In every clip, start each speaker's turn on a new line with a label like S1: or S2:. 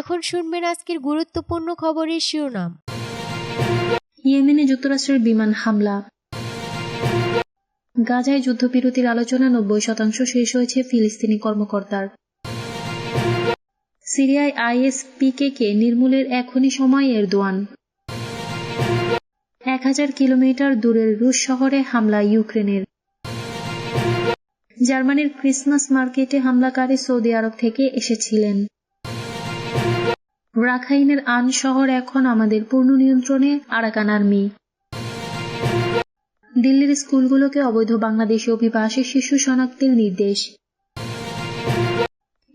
S1: এখন শুনবেন আজকের গুরুত্বপূর্ণ খবরের শিরোনাম।
S2: ইয়েমেনে যুক্তরাষ্ট্রের বিমান হামলা। গাজায় যুদ্ধবিরতির আলোচনা নব্বই শতাংশ শেষ হয়েছে ফিলিস্তিনি কর্মকর্তার। সিরিয়ায় আইএস পিকেকে নির্মূলের এখনই সময় এরদোয়ান। এক হাজার কিলোমিটার দূরের রুশ শহরে হামলা ইউক্রেনের। জার্মানির ক্রিসমাস মার্কেটে হামলাকারী সৌদি আরব থেকে এসেছিলেন। রাখাইনের আন শহর এখন আমাদের পূর্ণ নিয়ন্ত্রণে আরাকান আর্মি দিল্লির স্কুলগুলোকে অবৈধ বাংলাদেশি অভিবাসী শিশু শনাক্তের নির্দেশ।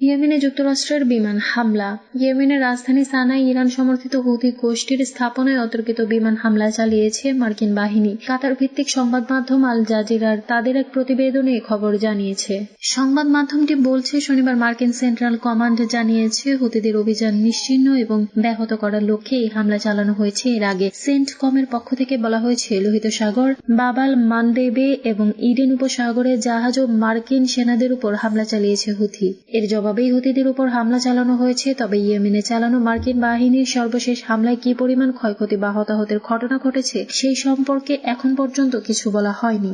S2: ইয়েমেনে যুক্তরাষ্ট্রের বিমান হামলা। ইয়েমেনের রাজধানী সানায় ইরান সমর্থিত হুথি গোষ্ঠীর স্থাপনায় অতর্কিত বিমান হামলা চালিয়েছে মার্কিন বাহিনী। কাতার ভিত্তিক সংবাদ মাধ্যম আল জাজিরার তাদের এক প্রতিবেদনে খবর জানিয়েছে। সংবাদ মাধ্যমটি বলছে, শনিবার মার্কিন সেন্ট্রাল কমান্ড জানিয়েছে হুতিদের অভিযান নিশ্চিহ্ন এবং ব্যাহত করার লক্ষ্যে এই হামলা চালানো হয়েছে। এর আগে সেন্ট কমের পক্ষ থেকে বলা হয়েছে, লোহিত সাগর, বাবাল, মানদেবে এবং ইডেন উপসাগরে জাহাজ ও মার্কিন সেনাদের উপর হামলা চালিয়েছে হুথি। এর জবাবেই হুতিদের উপর হামলা চালানো হয়েছে, তবে ইয়েমেনে চালানো মার্কিন বাহিনীর সর্বশেষ হামলায় কি পরিমাণ ক্ষয়ক্ষতি বা হতাহতের ঘটনা ঘটেছে সেই সম্পর্কে এখন পর্যন্ত কিছু বলা হয়নি।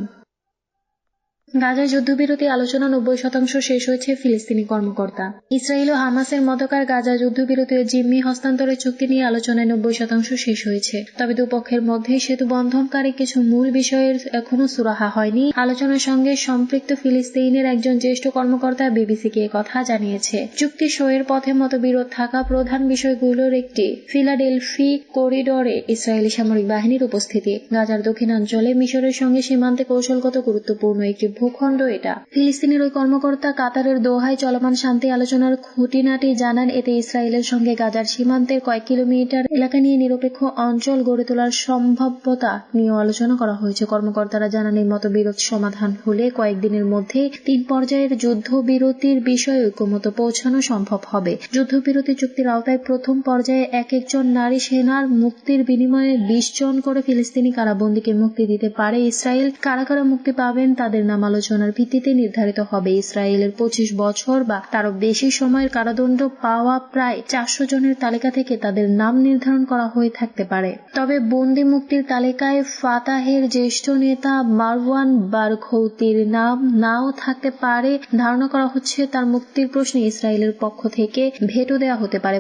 S2: গাজায় যুদ্ধবিরতি আলোচনা নব্বই শতাংশ শেষ হয়েছে ফিলিস্তিনি কর্মকর্তা। ইসরায়েল ও হামাসের মধ্যকার গাজা যুদ্ধবিরতি ও জিম্মি হস্তান্তরের চুক্তি নিয়ে আলোচনায় নব্বই শতাংশ শেষ হয়েছে। তবে দুপক্ষের মধ্যে সেতু বন্ধনকারী কিছু মূল বিষয়ের এখনও সুরাহা হয়নি। আলোচনার সঙ্গে সম্পৃক্ত ফিলিস্তিনের একজন জ্যেষ্ঠ কর্মকর্তা বিবিসিকে কথা জানিয়েছে। চুক্তি সইয়ের পথে মতবিরোধ থাকা প্রধান বিষয়গুলোর একটি, ফিলাডেলফি করিডোরে ইসরায়েলি সামরিক বাহিনীর উপস্থিতি। গাজার দক্ষিণাঞ্চলে মিশরের সঙ্গে সীমান্তে কৌশলগত গুরুত্বপূর্ণ একটি ভূখণ্ড এটা। ফিলিস্তিনের ওই কর্মকর্তা কাতারের দোহায় চলমান শান্তি আলোচনার খুঁটিনাটি জানান, এতে ইসরায়েলের সঙ্গে গাজার সীমান্তের কয়েক কিলোমিটার এলাকা নিয়ে নিরপেক্ষ অঞ্চল গড়ে তোলার সম্ভাব্যতা নিয়ে আলোচনা করা হয়েছে। কর্মকর্তারা জানান, এই মতবিরোধ সমাধান হলে কয়েকদিনের মধ্যে তিন পর্যায়ের যুদ্ধবিরতির বিষয়ে ঐক্যমত পৌঁছানো সম্ভব হবে। যুদ্ধবিরতি চুক্তির আওতায় প্রথম পর্যায়ে এক একজন নারী সেনার মুক্তির বিনিময়ে বিশ জন করে ফিলিস্তিনি কারাবন্দীকে মুক্তি দিতে পারে ইসরায়েল। কারা কারা মুক্তি পাবেন তাদের নাম আলোচনার ভিত্তিতে নির্ধারিত হবে। ইসরায়েলের পঁচিশ বছর বা তারও বেশি সময়ের কারাদণ্ড পাওয়া প্রায় চারশো জনের তালিকা থেকে তাদের নাম নির্ধারণ করা হয়ে থাকতে পারে। তবে বন্দি মুক্তির তালিকায় ফাতাহের জ্যেষ্ঠ নেতা মারওয়ান বারখৌতির নাম নাও থাকতে পারে। ধারণা করা হচ্ছে তার মুক্তির প্রশ্নে ইসরায়েলের পক্ষ থেকে ভেটো দেওয়া হতে পারে।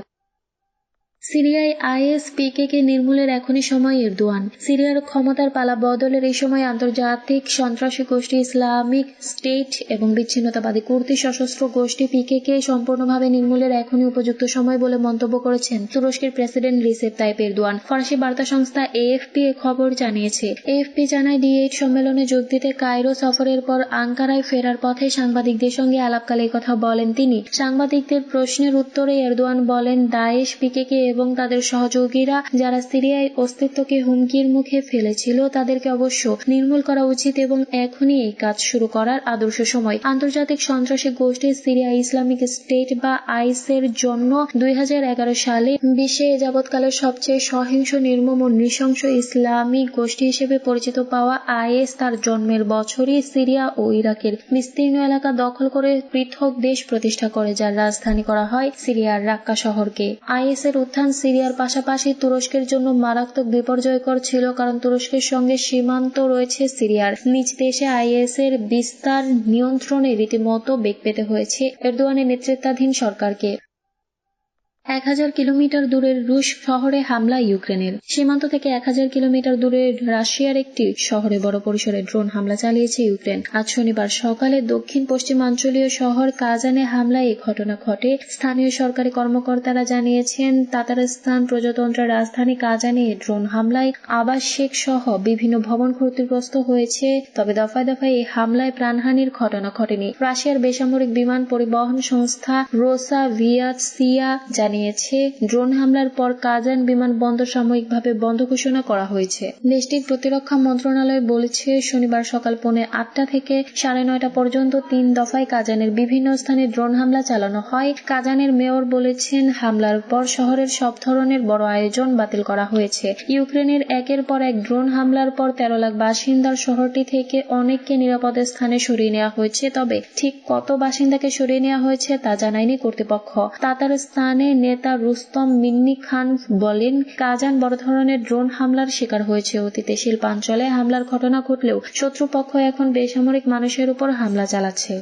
S2: সিরিয়ায় আইএস পিকেকে নির্মূলের এখনই সময় এরদোয়ান। সিরিয়ার ক্ষমতার পালা বদলের এই সময় আন্তর্জাতিক সন্ত্রাসী গোষ্ঠী ইসলামিক স্টেট এবং বিচ্ছিন্নতাবাদী কুর্তি সশস্ত্র গোষ্ঠী পিকেকে সম্পূর্ণভাবে নির্মূলের এখনই উপযুক্ত সময় বলে মন্তব্য করেছেন তুরস্কের প্রেসিডেন্ট রিসেপ তাইপ এরদোয়ান। ফরাসি বার্তা সংস্থা এএফপি এ খবর জানিয়েছে। এএফপি জানায় ডি এইট সম্মেলনে যোগ দিতে কায়রো সফরের পর আঙ্কারায় ফেরার পথে সাংবাদিকদের সঙ্গে আলাপকালে কথা বলেন তিনি। সাংবাদিকদের প্রশ্নের উত্তরে এরদোয়ান বলেন, দায়েশ পিকেকে এবং তাদের সহযোগীরা যারা সিরিয়ায় অস্তিত্বকে হুমকির মুখে ফেলেছিল, তাদেরকে অবশ্য নির্মূল করা উচিত এবং এখনই এই কাজ শুরু করার আদর্শ সময়। আন্তর্জাতিক সন্ত্রাসী গোষ্ঠী সিরিয়া ইসলামিক স্টেট বা আইসের জন্য দুই সালে বিশ্বে যাবৎকালের সবচেয়ে সহিংস, নির্মম নৃশংস ইসলামিক গোষ্ঠী হিসেবে পরিচিত পাওয়া আইএস তার জন্মের বছরই সিরিয়া ও ইরাকের বিস্তীর্ণ এলাকা দখল করে পৃথক দেশ প্রতিষ্ঠা করে, যার রাজধানী করা হয় সিরিয়ার রাক্কা শহরকে। আইএস এর সিরিয়ার পাশাপাশি তুরস্কের জন্য মারাত্মক বিপর্যয়কর ছিল কারণ তুরস্কের সঙ্গে সীমান্ত রয়েছে সিরিয়ার। নিজ দেশে আইএস এর বিস্তার নিয়ন্ত্রণে রীতিমতো বেগ পেতে হয়েছে এরদোয়ানের নেতৃত্বাধীন সরকারকে। এক হাজার কিলোমিটার দূরের রুশ শহরে হামলা ইউক্রেনের। সীমান্ত থেকে এক হাজার কিলোমিটার দূরে রাশিয়ার একটি শহরে বড় পরিসরে ড্রোন হামলা চালিয়েছে ইউক্রেন। আজ শনিবার সকালে দক্ষিণ পশ্চিমাঞ্চলীয় শহর কাজানে হামলায় এই ঘটনা ঘটে। স্থানীয় সরকারি কর্মকর্তারা জানিয়েছেন, তাতারস্তান প্রজাতন্ত্রের রাজধানী কাজানে ড্রোন হামলায় আবাসিক সহ বিভিন্ন ভবন ক্ষতিগ্রস্ত হয়েছে, তবে দফায় দফায় এই হামলায় প্রাণহানির ঘটনা ঘটেনি। রাশিয়ার বেসামরিক বিমান পরিবহন সংস্থা রোসা ভিয়াতসিয়া জানিয়েছে, ড্রোন হামলার পর কাজান বিমানবন্দর সাময়িকভাবে বন্ধ ঘোষণা করা হয়েছে। দেশটির প্রতিরক্ষা মন্ত্রণালয় বলেছে, শনিবার সকাল পৌনে আটটা থেকে সাড়ে নয়টা পর্যন্ত তিন দফায় কাজানের বিভিন্ন স্থানে ড্রোন হামলা চালানো হয়। কাজানের মেয়র বলেছেন, হামলার পর শহরের সব ধরনের বড় আয়োজন বাতিল করা হয়েছে। ইউক্রেনের একের পর এক ড্রোন হামলার পর তেরো লাখ বাসিন্দার শহরটি থেকে অনেককে নিরাপদ স্থানে সরিয়ে নেওয়া হয়েছে। তবে ঠিক কত বাসিন্দাকে সরিয়ে নেওয়া হয়েছে তা জানায়নি কর্তৃপক্ষ। তাতার স্থানে নেতা রুস্তম মিন্নি খান বলেন, কাজান বড় ধরনের ড্রোন হামলার শিকার হয়েছে অতীতে। শিল্পাঞ্চলে হামলার ঘটনা ঘটলেও শত্রুপক্ষ এখন বেসামরিক মানুষের উপর হামলা চালাচ্ছে।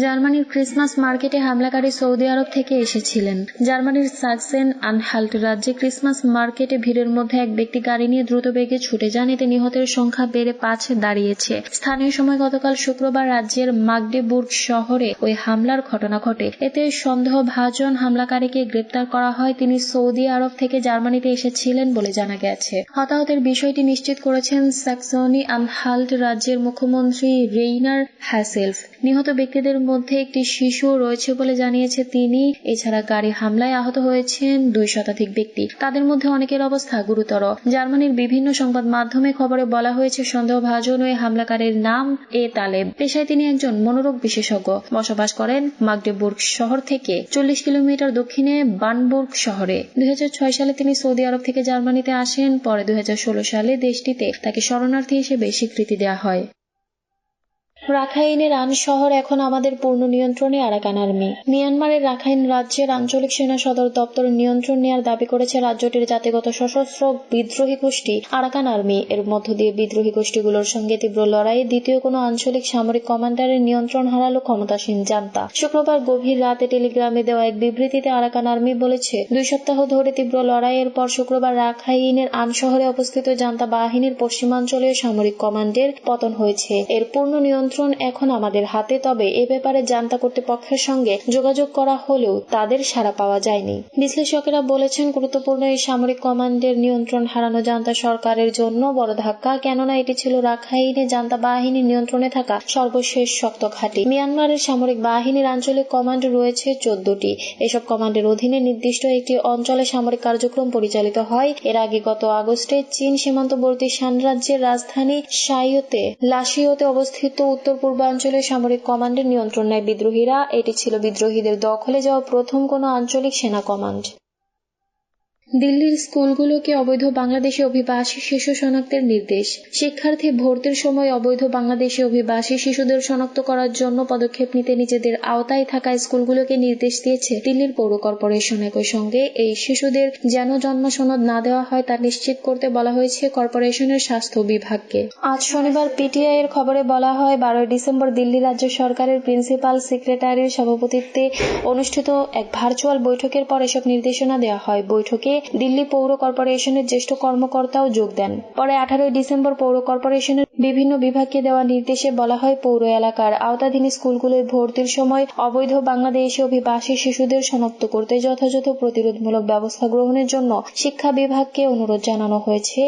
S2: জার্মানির ক্রিসমাস মার্কেটে হামলাকারী সৌদি আরব থেকে এসেছিলেন। জার্মানির সাকসেন আনহাল্ট রাজ্যে ক্রিসমাস মার্কেটে ভিড়ের মধ্যে এক ব্যক্তি গাড়ি নিয়ে দ্রুত বেগে ছুটে যান। এতে নিহতের সংখ্যা বেড়ে পাঁচে দাঁড়িয়েছে। স্থানীয় সময় গতকাল শুক্রবার রাজ্যের মাগডেবুর্গ শহরে ওই হামলার ঘটনা ঘটে। এতে সন্দেহভাজন হামলাকারীকে গ্রেপ্তার করা হয়। তিনি সৌদি আরব থেকে জার্মানিতে এসেছিলেন বলে জানা গেছে। হতাহতের বিষয়টি নিশ্চিত করেছেন স্যাক্সনি আনহাল্ট রাজ্যের মুখ্যমন্ত্রী রেইনার হ্যাসেলফ। নিহত ব্যক্তিদের মধ্যে একটি শিশু রয়েছে বলে জানিয়েছে তিনি। এছাড়া গাড়ি হামলায় আহত হয়েছেন দুই শতাধিক ব্যক্তি। তাদের মধ্যে অনেকের অবস্থা গুরুতর। জার্মানির বিভিন্ন সংবাদ মাধ্যমে খবরে বলা হয়েছে, সন্দেহভাজন ওই হামলাকারীর নাম এ তালেব। পেশায় তিনি একজন মনোরোগ বিশেষজ্ঞ। বসবাস করেন মাগডেবুর্গ শহর থেকে চল্লিশ কিলোমিটার দক্ষিণে বানবুর্গ শহরে। দুই হাজার ছয় সালে তিনি সৌদি আরব থেকে জার্মানিতে আসেন। পরে দুই হাজার ষোলো সালে দেশটিতে তাকে শরণার্থী হিসেবে স্বীকৃতি দেওয়া হয়। রাখাইনের আন শহর এখন আমাদের পূর্ণ নিয়ন্ত্রণে আরাকান আর্মি। মিয়ানমারের রাখাইন রাজ্যের আঞ্চলিক সেনা সদর দপ্তর নিয়ন্ত্রণ নেওয়ার দাবি করেছে রাজ্যটির জাতিগত সশস্ত্র বিদ্রোহী গোষ্ঠী আরাকান আর্মি। এর মধ্য দিয়ে বিদ্রোহী গোষ্ঠীগুলোর সঙ্গে তীব্র লড়াইয়ে দ্বিতীয় কোনো আঞ্চলিক সামরিক কমান্ডারের নিয়ন্ত্রণ হারালো ক্ষমতাসীন জান্তা। শুক্রবার গভীর রাতে টেলিগ্রামে দেওয়া এক বিবৃতিতে আরাকান আর্মি বলেছে, দুই সপ্তাহ ধরে তীব্র লড়াইয়ের পর শুক্রবার রাখাইনের আন শহরে অবস্থিত জান্তা বাহিনীর পশ্চিমাঞ্চলীয় সামরিক কমান্ডের পতন হয়েছে। এর পূর্ণ নিয়ন্ত্রণ এখন আমাদের হাতে, তবে এ ব্যাপারে জান্তা কর্তৃপক্ষের সঙ্গে যোগাযোগ করা হলেও তাদের সাড়া পাওয়া যায়নি। বিশ্লেষকেরা বলেছেন, গুরুত্বপূর্ণ এই সামরিক কমান্ডের নিয়ন্ত্রণ হারানো জান্তা সরকারের জন্য বড় ধাক্কা, কেননা এটি ছিল রাখাইনে জান্তা বাহিনীর নিয়ন্ত্রণে থাকা সর্বশেষ শক্ত ঘাঁটি। মিয়ানমারের সামরিক বাহিনীর আঞ্চলিক কমান্ড রয়েছে চোদ্দটি। এসব কমান্ডের অধীনে নির্দিষ্ট একটি অঞ্চলে সামরিক কার্যক্রম পরিচালিত হয়। এর আগে গত আগস্টে চীন সীমান্তবর্তী শান রাজ্যের রাজধানী সাইওতে লাসিওতে অবস্থিত উত্তর পূর্বাঞ্চলের সামরিক কমান্ডের নিয়ন্ত্রণ নেয় বিদ্রোহীরা। এটি ছিল বিদ্রোহীদের দখলে যাওয়া প্রথম কোনো আঞ্চলিক সেনা কমান্ড। দিল্লির স্কুলগুলোকে অবৈধ বাংলাদেশি অভিবাসী শিশু শনাক্তের নির্দেশ। শিক্ষার্থী ভর্তির সময় অবৈধ বাংলাদেশি অভিবাসী শিশুদের শনাক্ত করার জন্য পদক্ষেপ নিতে নিজেদের আওতায় থাকা স্কুলগুলোকে নির্দেশ দিয়েছে দিল্লির পৌর কর্পোরেশন একই সঙ্গে। এই শিশুদের যেন জন্ম সনদ না দেওয়া হয় তা নিশ্চিত করতে বলা হয়েছে কর্পোরেশনের স্বাস্থ্য বিভাগকে। আজ শনিবার পিটিআই এর খবরে বলা হয়, বারোই ডিসেম্বর দিল্লি রাজ্য সরকারের প্রিন্সিপাল সেক্রেটারির সভাপতিত্বে অনুষ্ঠিত এক ভার্চুয়াল বৈঠকের পর এসব নির্দেশনা দেওয়া হয়। বৈঠকে দিল্লি পৌর কর্পোরেশনের জ্যেষ্ঠ কর্মকর্তাও যোগ দেন। পরে আঠারোই ডিসেম্বর পৌর কর্পোরেশনের বিভিন্ন বিভাগকে দেওয়া নির্দেশে বলা হয় পৌর এলাকার আওতাধীন স্কুলগুলোয় ভর্তির সময় অবৈধ বাংলাদেশি অভিবাসী শিশুদের শনাক্ত করতে যথাযথ প্রতিরোধমূলক ব্যবস্থা গ্রহণের জন্য শিক্ষা বিভাগকে অনুরোধ জানানো হয়েছে।